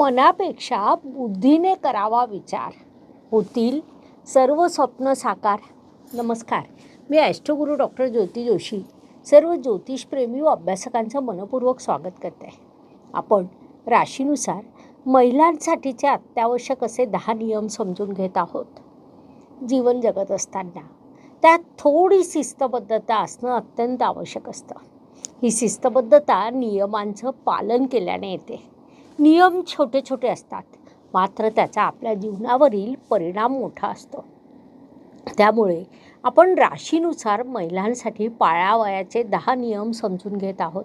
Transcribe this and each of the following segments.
मनापेक्षा बुद्धीने करावा विचार. होतील सर्व स्वप्न साकार. नमस्कार. मी ॲस्ट्रोगुरू डॉक्टर ज्योती जोशी. सर्व ज्योतिषप्रेमी व अभ्यासकांचं मनपूर्वक स्वागत करते आपण राशीनुसार महिलांसाठीचे अत्यावश्यक असे दहा नियम समजून घेत आहोत. जीवन जगत असताना त्यात थोडी शिस्तबद्धता असणं अत्यंत आवश्यक असतं. ही शिस्तबद्धता नियमांचं पालन केल्याने येते. नियम छोटे छोटे असतात. मात्र त्याचा आपल्या जीवनावरील परिणाम मोठा असतो. त्यामुळे आपण राशीनुसार महिलांसाठी पाळावयाचे दहा नियम समजून घेत आहोत.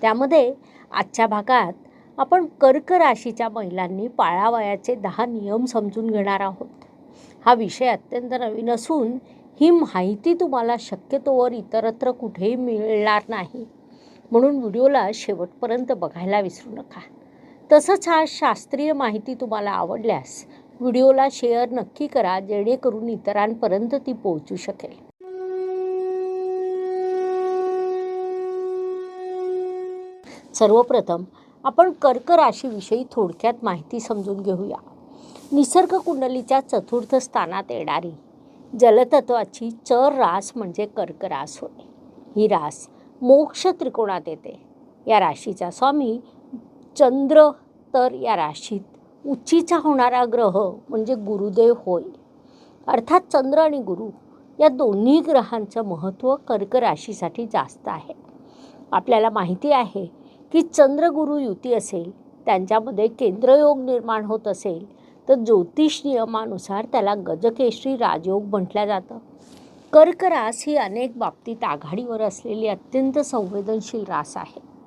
त्यामध्ये आजच्या भागात आपण कर्क राशीच्या महिलांनी पाळावयाचे दहा नियम समजून घेणार आहोत. हा विषय अत्यंत नवीन असून ही माहिती तुम्हाला शक्यतोवर इतरत्र कुठेही मिळणार नाही. म्हणून व्हिडिओला शेवटपर्यंत बघायला विसरू नका. तसंच हा शास्त्रीय माहिती तुम्हाला आवडल्यास व्हिडिओला शेअर नक्की करा जेणेकरून इतरांपर्यंत ती पोहोचू शकेल. सर्वप्रथम आपण कर्क राशीविषयी थोडक्यात माहिती समजून घेऊया. निसर्ग कुंडलीच्या चतुर्थ स्थानात येणारी जलतत्वाची चर रास म्हणजे कर्क रास होय. ही रास मोक्ष त्रिकोणात येते. या राशीचा स्वामी चंद्र तर या राशीत. उच्चीचा होणारा ग्रह म्हणजे गुरुदेव होय. अर्थात चंद्र आणि गुरु या दोन्ही ग्रहांचं महत्त्व कर्क राशीसाठी जास्त आहे. आपल्याला माहिती आहे की चंद्र गुरु युती असेल त्यांच्यामध्ये केंद्रयोग निर्माण होत असेल तर ज्योतिष नियमानुसार त्याला गजकेश्री राजयोग म्हटलं जातं. कर्क रास ही अनेक बाबतीत आघाडीवर असलेली अत्यंत संवेदनशील रास आहे.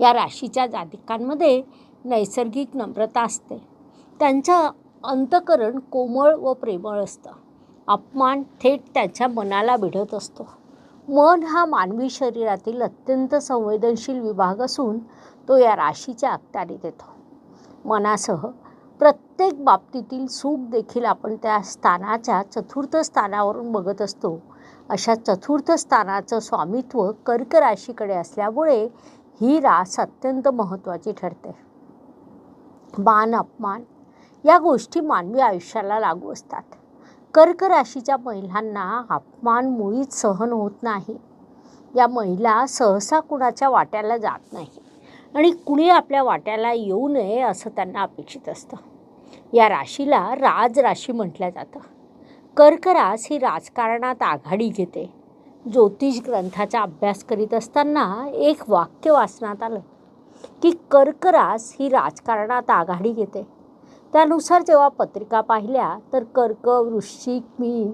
या राशीच्या जातिकांमध्ये नैसर्गिक नम्रता असते. त्यांचं अंतकरण कोमळ व प्रेमळ असतं. अपमान थेट त्याच्या मनाला भिडत असतो. मन हा मानवी शरीरातील अत्यंत संवेदनशील विभाग असून तो या राशीच्या अखत्यारीत येतो मनासह प्रत्येक बाबतीतील सुख देखील आपण त्या स्थानाच्या चतुर्थ स्थानावरून बघत असतो. अशा चतुर्थ स्थानाचं स्वामित्व कर्क राशीकडे असल्यामुळे ही रास अत्यंत महत्त्वाची ठरते. मान अपमान या गोष्टी मानवी आयुष्याला लागू असतात. कर्क राशीच्या महिलांना अपमान मुळीच सहन होत नाही. या महिला सहसा कुणाच्या वाट्याला जात नाही आणि कुणी आपल्या वाट्याला येऊ नये असं त्यांना अपेक्षित असतं. या राशीला राज राशी म्हटलं जातं. कर्क रास ही राजकारणात आघाडी घेते. ज्योतिष ग्रंथाचा अभ्यास करीत असताना एक वाक्य वाचण्यात आलं की कर्करास ही राजकारणात आघाडी घेते. त्यानुसार जेव्हा पत्रिका पाहिल्या तर कर्क वृश्चिक मीन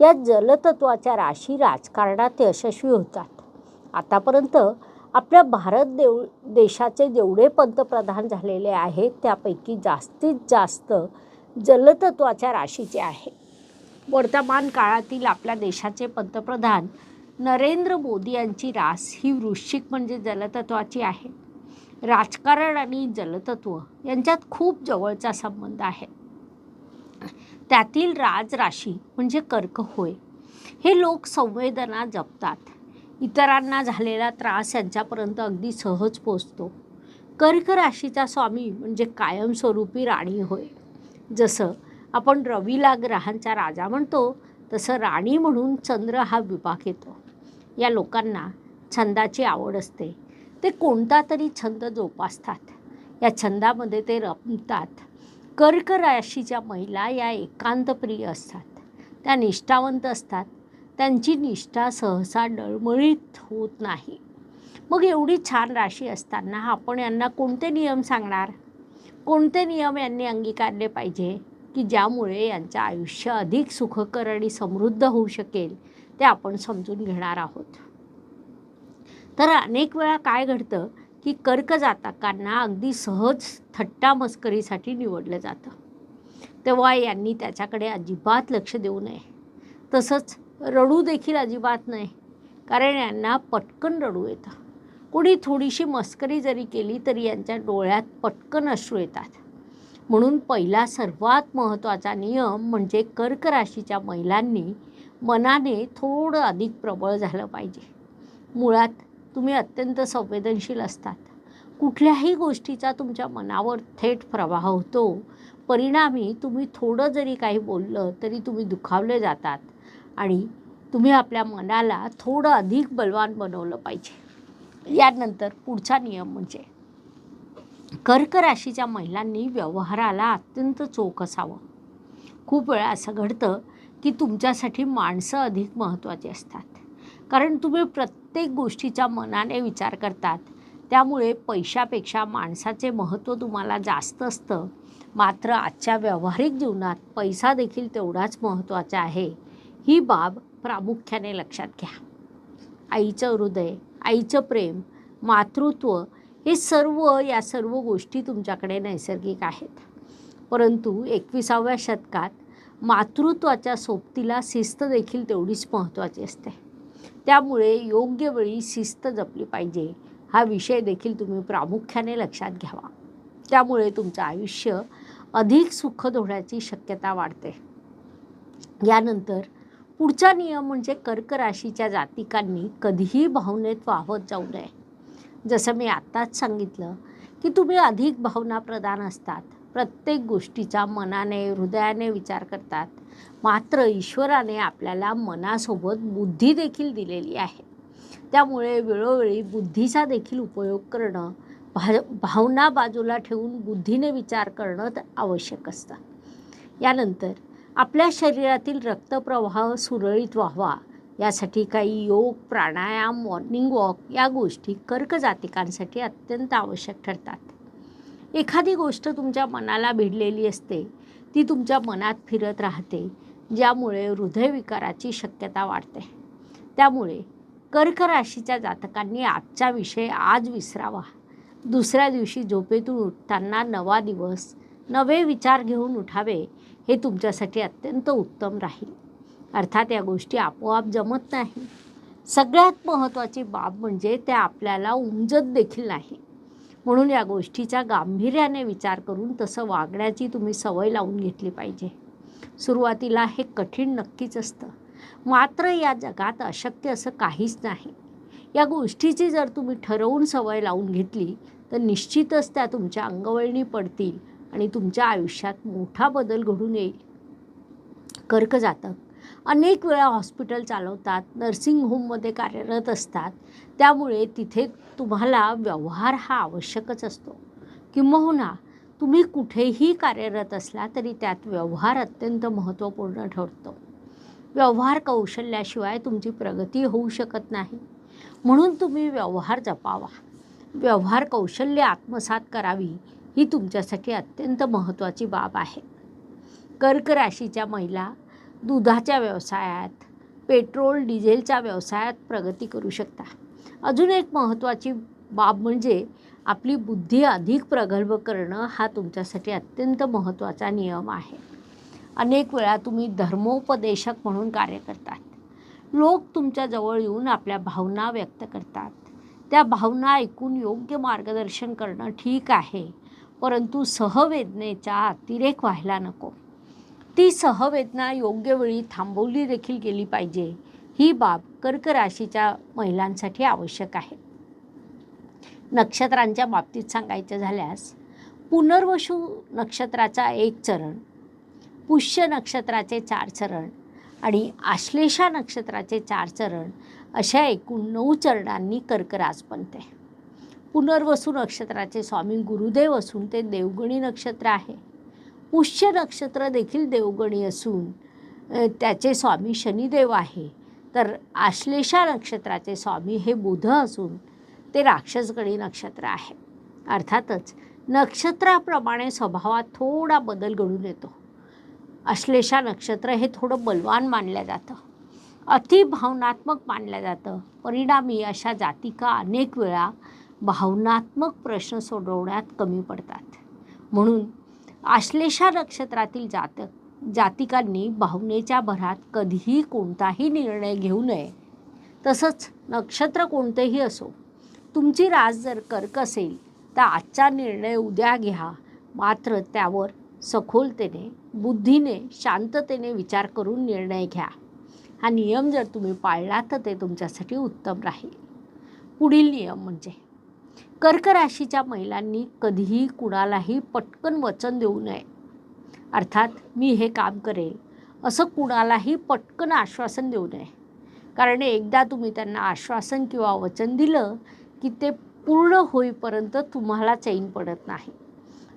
या जलतत्वाच्या राशी राजकारणात यशस्वी होतात. आतापर्यंत आपल्या भारत देव देशाचे जेवढे पंतप्रधान झालेले आहेत त्यापैकी जास्तीत जास्त जलतत्वाच्या राशीचे आहे. वर्तमान काळातील आपल्या देशाचे पंतप्रधान नरेंद्र मोदी यांची रास ही वृश्चिक म्हणजे जलतत्वाची आहे. राजकारण आणि जलतत्व यांच्यात खूप जवळचा संबंध आहे. त्यातील राज राशी म्हणजे कर्क होय. हे लोक संवेदना जपतात. इतरांना झालेला त्रास यांच्यापर्यंत अगदी सहज पोचतो. कर्क राशीचा स्वामी म्हणजे कायमस्वरूपी राणी होय. जसं आपण रवीला ग्रहांचा राजा म्हणतो तसं राणी म्हणून चंद्र हा विभाग येतो. या लोकांना छंदाची आवड असते. ते कोणता तरी छंद जोपासतात. या छंदामध्ये ते रमतात. कर्क राशीच्या महिला या एकांतप्रिय असतात. त्या निष्ठावंत असतात. त्यांची निष्ठा सहसा डळमळीत होत नाही. मग एवढी छान राशी असताना आपण यांना कोणते नियम सांगणार? कोणते नियम यांनी अंगीकारले पाहिजे की ज्यामुळे यांचं आयुष्य अधिक सुखकर आणि समृद्ध होऊ शकेल? ते आपण समजून घेणार आहोत. तर अनेक वेळा काय घडतं की कर्क जातकांना अगदी सहज थट्टा मस्करीसाठी निवडलं जातं. तेव्हा यांनी त्याच्याकडे अजिबात लक्ष देऊ नये. तसंच रडू देखील अजिबात नाही कारण यांना पटकन रडू येतं. कोणी थोडीशी मस्करी जरी केली तरी यांच्या डोळ्यात पटकन अश्रू येतात. म्हणून पहिला सर्वात महत्त्वाचा नियम म्हणजे कर्क राशीच्या महिलांनी मनाने थोडं अधिक प्रबळ झालं पाहिजे. मुळात तुम्ही अत्यंत संवेदनशील असतात. कुठल्याही गोष्टीचा तुमच्या मनावर थेट प्रभाव होतो. परिणामी तुम्ही थोडं जरी काही बोललं तरी तुम्ही दुखावले जातात आणि तुम्ही आपल्या मनाला थोडं अधिक बलवान बनवलं पाहिजे. यानंतर पुढचा नियम म्हणजे कर्क राशीच्या महिलांनी व्यवहाराला अत्यंत चोख असावं. खूप वेळा असं घडतं की तुमच्यासाठी माणसं अधिक महत्त्वाची असतात. कारण तुम्ही प्रत्येक गोष्टीचा मनाने विचार करतात. त्यामुळे पैशापेक्षा माणसाचे महत्त्व तुम्हाला जास्त असतं. मात्र आजच्या व्यावहारिक जीवनात पैसा देखील तेवढाच महत्त्वाचा आहे. ही बाब प्रामुख्याने लक्षात घ्या. आईचं हृदय आईचं प्रेम मातृत्व हे सर्व या सर्व गोष्टी तुमच्याकडे नैसर्गिक आहेत. परंतु एकविसाव्या शतकात मातृत्वाच्या सोबतीला शिस्त देखील तेवढीच महत्त्वाची असते. त्यामुळे योग्य वेळी शिस्त जपली पाहिजे हा विषय देखील तुम्ही प्रामुख्याने लक्षात घ्यावा. त्यामुळे तुमचं आयुष्य अधिक सुखद होण्याची शक्यता वाढते. यानंतर पुढचा नियम म्हणजे कर्क राशीच्या जातिकांनी कधीही भावनेत वाहत जाऊ नये. जसं मी आत्ताच सांगितलं की तुम्ही अधिक भावना प्रदान असतात. प्रत्येक गोष्टीचा मनाने हृदयाने विचार करतात. मात्र ईश्वराने आपल्याला मनासोबत बुद्धी देखील दिलेली आहे. त्यामुळे वेळोवेळी बुद्धीचा देखील उपयोग करणं भा भावना बाजूला ठेवून बुद्धीने विचार करणं आवश्यक असतं. यानंतर आपल्या शरीरातील रक्तप्रवाह सुरळीत व्हावा यासाठी काही योग प्राणायाम मॉर्निंग वॉक या गोष्टी कर्क जातिकांसाठी अत्यंत आवश्यक ठरतात. एखादी गोष्ट तुमच्या मनाला भिडलेली असते ती तुमच्या मनात फिरत राहते ज्यामुळे हृदयविकाराची शक्यता वाढते. त्यामुळे कर्क राशीच्या जातकांनी आजचा विषय आज विसरावा. दुसऱ्या दिवशी झोपेतून उठताना नवा दिवस नवे विचार घेऊन उठावे हे तुमच्यासाठी अत्यंत उत्तम राहील. अर्थात या गोष्टी आपोआप जमत नाही. सगळ्यात महत्त्वाची बाब म्हणजे त्या आपल्याला उमजत देखील नाही. म्हणून या गोष्टीचा गांभीर्याने विचार करून तसं वागण्याची तुम्ही सवय लावून घेतली पाहिजे. सुरुवातीला हे कठीण नक्कीच असतं. मात्र या जगात अशक्य असं काहीच नाही. या गोष्टीची जर तुम्ही ठरवून सवय लावून घेतली तर निश्चितच त्या तुमच्या अंगवळणी पडतील आणि तुमच्या आयुष्यात मोठा बदल घडून येईल. कर्क जातक. अनेक वेळा हॉस्पिटल चालवतात नर्सिंग होममध्ये कार्यरत असतात. त्यामुळे तिथे तुम्हाला व्यवहार हा आवश्यकच असतो. किंबहुना हो तुम्ही कुठेही कार्यरत असला तरी त्यात व्यवहार अत्यंत महत्त्वपूर्ण ठरतो. व्यवहार कौशल्याशिवाय तुमची प्रगती होऊ शकत नाही. म्हणून तुम्ही व्यवहार जपावा. व्यवहार कौशल्य आत्मसात करावी ही तुमच्यासाठी अत्यंत महत्त्वाची बाब आहे. कर्क राशीच्या महिला दुधाच्या व्यवसायात पेट्रोल डिझेलच्या व्यवसायात प्रगती करू शकता. अजून एक महत्त्वाची बाब म्हणजे आपली बुद्धी अधिक प्रगल्भ करणं हा तुमच्यासाठी अत्यंत महत्त्वाचा नियम आहे. अनेक वेळा तुम्ही धर्मोपदेशक म्हणून कार्य करतात. लोक तुमच्या जवळ येऊन आपल्या भावना व्यक्त करतात. त्या भावना ऐकून योग्य मार्गदर्शन करणं ठीक आहे परंतु सहवेदनेचा अतिरेक व्हायला नको. ती सहवेदना योग्य वेळी थांबवली देखील गेली पाहिजे. ही बाब कर्क राशीच्या महिलांसाठी आवश्यक आहे. नक्षत्रांच्या बाबतीत सांगायचं झाल्यास पुनर्वसू नक्षत्राचा एक चरण पुष्य नक्षत्राचे चार चरण आणि आश्लेषा नक्षत्राचे चार चरण अशा एकूण नऊ चरणांनी कर्कराज बनते. पुनर्वसू नक्षत्राचे स्वामी गुरुदेव असून ते देवगणी नक्षत्र आहे. पुष्य नक्षत्र देखील देवगणी असून त्याचे स्वामी शनिदेव आहे. तर आश्लेषा नक्षत्राचे स्वामी हे बुध असून ते राक्षसगणी नक्षत्र आहे. अर्थातच नक्षत्राप्रमाणे स्वभावात थोडा बदल घडून येतो. आश्लेषा नक्षत्र हे थोडं बलवान मानलं जातं. अति भावनात्मक मानलं जातं. परिणामी अशा जातिका अनेक वेळा भावनात्मक प्रश्न सोडवण्यात कमी पडतात. म्हणून आश्लेषा नक्षत्रातील जातक जातिकांनी भावनेच्या भरात कधीही कोणताही निर्णय घेऊ नये. तसंच नक्षत्र कोणतेही असो तुमची रास जर कर्क असेल तर आजचा निर्णय उद्या घ्या. मात्र त्यावर सखोलतेने बुद्धीने शांततेने विचार करून निर्णय घ्या. हा नियम जर तुम्ही पाळला तर ते तुमच्यासाठी उत्तम राहील. पुढील नियम म्हणजे कर्क राशीच्या महिलांनी कधीही कुणालाही पटकन वचन देऊ नये. अर्थात मी हे काम करेल असं कुणालाही पटकन आश्वासन देऊ नये. कारण एकदा तुम्ही त्यांना आश्वासन किंवा वचन दिलं की ते पूर्ण होईपर्यंत तुम्हाला चैन पडत नाही.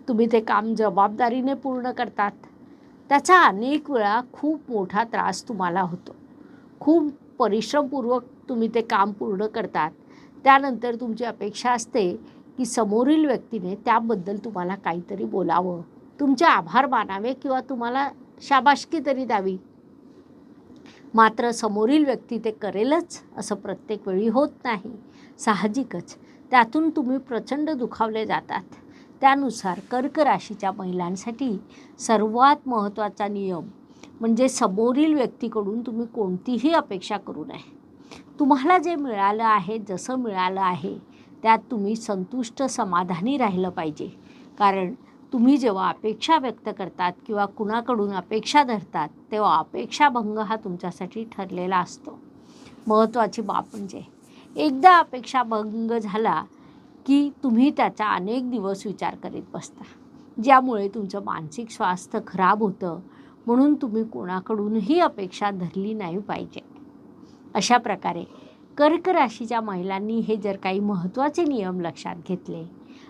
तुम्ही ते काम जबाबदारीने पूर्ण करतात. त्याचा अनेक वेळा खूप मोठा त्रास तुम्हाला होतो. खूप परिश्रमपूर्वक तुम्ही ते काम पूर्ण करतात. त्यानंतर तुमची अपेक्षा असते की समोरील व्यक्तीने त्याबद्दल तुम्हाला काहीतरी बोलावं. तुमचे आभार मानावे किंवा तुम्हाला शाबाशकी तरी द्यावी. मात्र समोरील व्यक्ती ते करेलच असं प्रत्येक वेळी होत नाही. साहजिकच. त्यातून तुम्ही प्रचंड दुखावले जातात. त्यानुसार कर्क राशीच्या महिलांसाठी सर्वात महत्त्वाचा नियम म्हणजे समोरील व्यक्तीकडून तुम्ही कोणतीही अपेक्षा करू नये. तुम्हाला जे मिळालं आहे जसं मिळालं आहे त्यात तुम्ही संतुष्ट समाधानी राहिलं पाहिजे. कारण तुम्ही जेव्हा अपेक्षा व्यक्त करतात किंवा कुणाकडून अपेक्षा धरतात तेव्हा अपेक्षाभंग हा तुमच्यासाठी ठरलेला असतो. महत्त्वाची बाब म्हणजे एकदा अपेक्षाभंग झाला की तुम्ही त्याचा अनेक दिवस विचार करीत बसता ज्यामुळे तुमचं मानसिक स्वास्थ्य खराब होतं म्हणून तुम्ही कोणाकडूनही अपेक्षा धरली नाही पाहिजे. अशा प्रकारे कर्क राशीच्या महिलांनी हे जर काही महत्त्वाचे नियम लक्षात घेतले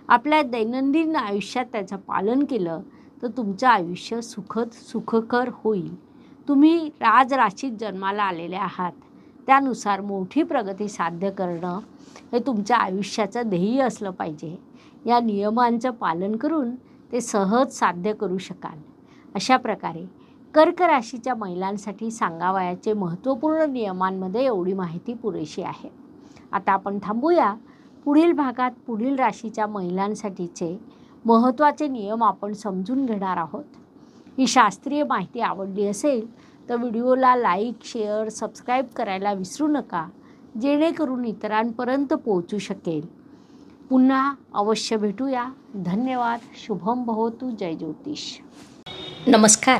आपल्या दैनंदिन आयुष्यात त्याचं पालन केलं तर तुमचं आयुष्य सुखद सुखकर होईल. तुम्ही राजराशीत जन्माला आलेले आहात. त्यानुसार मोठी प्रगती साध्य करणं हे तुमच्या आयुष्याचं ध्येय असलं पाहिजे. या नियमांचं पालन करून ते सहज साध्य करू शकाल. अशा प्रकारे कर्क राशीच्या महिलांसाठी सांगावयाचे महत्त्वपूर्ण नियमांमध्ये एवढी माहिती पुरेशी आहे. आता आपण थांबूया. पुढील भागात पुढील राशीच्या महिलांसाठीचे महत्त्वाचे नियम आपण समजून घेणार आहोत. ही शास्त्रीय माहिती आवडली असेल तर व्हिडिओला लाईक शेअर सबस्क्राईब करायला विसरू नका जेणेकरून इतरांपर्यंत पोहोचू शकेल. पुन्हा अवश्य भेटूया. धन्यवाद. शुभम भवतु. जय ज्योतिष. नमस्कार.